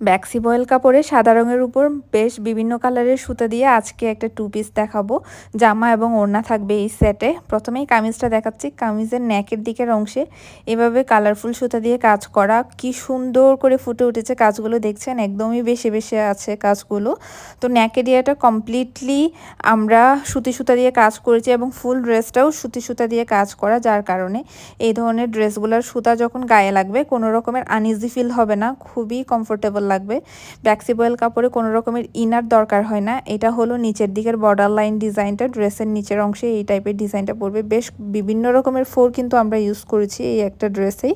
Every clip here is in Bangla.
ব্যাক্সি বয়েল কাপড়ে সাদা রঙের উপর বেশ বিভিন্ন কালারের সুতা দিয়ে আজকে একটা টু পিস দেখাবো। জামা এবং ওড়না থাকবে এই সেটে প্রথমেই কামিজটা দেখাচ্ছি। কামিজের ন্যাকের দিকের অংশে এভাবে কালারফুল সুতা দিয়ে কাজ করা। কি সুন্দর করে ফুটে উঠেছে কাজগুলো দেখছেন? একদমই বেশি বেশি আছে কাজগুলো। তো নেকের এরিয়াটা কমপ্লিটলি আমরা সুতি সুতা দিয়ে কাজ করেছি এবং ফুল ড্রেসটাও সুতি সুতা দিয়ে কাজ করা। যার কারণে এই ধরনের ড্রেসগুলোর সুতা যখন গায়ে লাগবে, কোনো রকমের আনইজি ফিল হবে না। খুবই কমফোর্টেবল লাগবে। ব্যাক্সিবয়েল কাপড়ে কোনো রকমের ইনার দরকার হয় না। এটা হলো নিচের দিকের বর্ডার লাইন ডিজাইনটা ড্রেসের নিচের অংশে এই টাইপের ডিজাইনটা পড়বে বেশ বিভিন্ন রকমের ফোর কিন্তু আমরা ইউজ করেছি এই একটা ড্রেসেই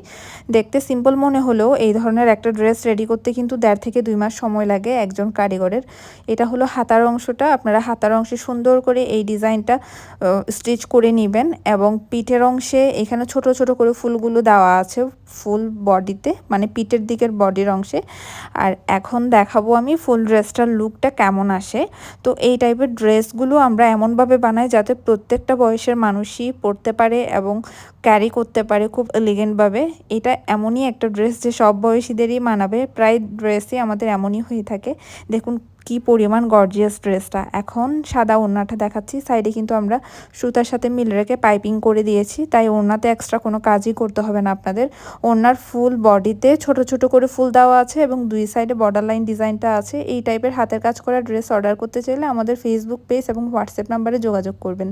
দেখতে সিম্পল মনে হলেও এই ধরনের একটা ড্রেস রেডি করতে কিন্তু দেড় থেকে দুই মাস সময় লাগে একজন কারিগরের। এটা হলো হাতার অংশটা। আপনারা হাতার অংশে সুন্দর করে এই ডিজাইনটা স্টিচ করে নেবেন এবং পিঠের অংশে এখানে ছোট ছোট করে ফুলগুলো দেওয়া আছে ফুল বডিতে মানে পিঠের দিকের বডির অংশে। আর এখন দেখাবো আমি ফুল ড্রেসটার লুকটা কেমন আসে। তো এই টাইপের ড্রেসগুলো আমরা এমনভাবে বানাই যাতে প্রত্যেকটা বয়সের মানুষই পরতে পারে এবং ক্যারি করতে পারে খুব এলিগেন্টভাবে এটা এমনই একটা ড্রেস যে সব বয়সীদেরই মানাবে। প্রায় ড্রেসই আমাদের এমনই হয়ে থাকে। দেখুন কি পরিমাণ গর্জিয়াস ড্রেসটা এখন সাদা ওড়নাটা দেখাচ্ছি সাইডে কিন্তু আমরা সুতার সাথে মিল রেখে পাইপিং করে দিয়েছি, তাই ওড়নাতে এক্সট্রা কোনো কাজই করতে হবে না আপনাদের। ওড়নার ফুল বডিতে ছোট ছোট করে ফুল দেওয়া আছে এবং দুই সাইডে বর্ডার লাইন ডিজাইনটা আছে। এই টাইপের হাতের কাজ করা ড্রেস অর্ডার করতে চাইলে আমাদের ফেসবুক পেজ এবং হোয়াটসঅ্যাপ নাম্বারে যোগাযোগ করবেন।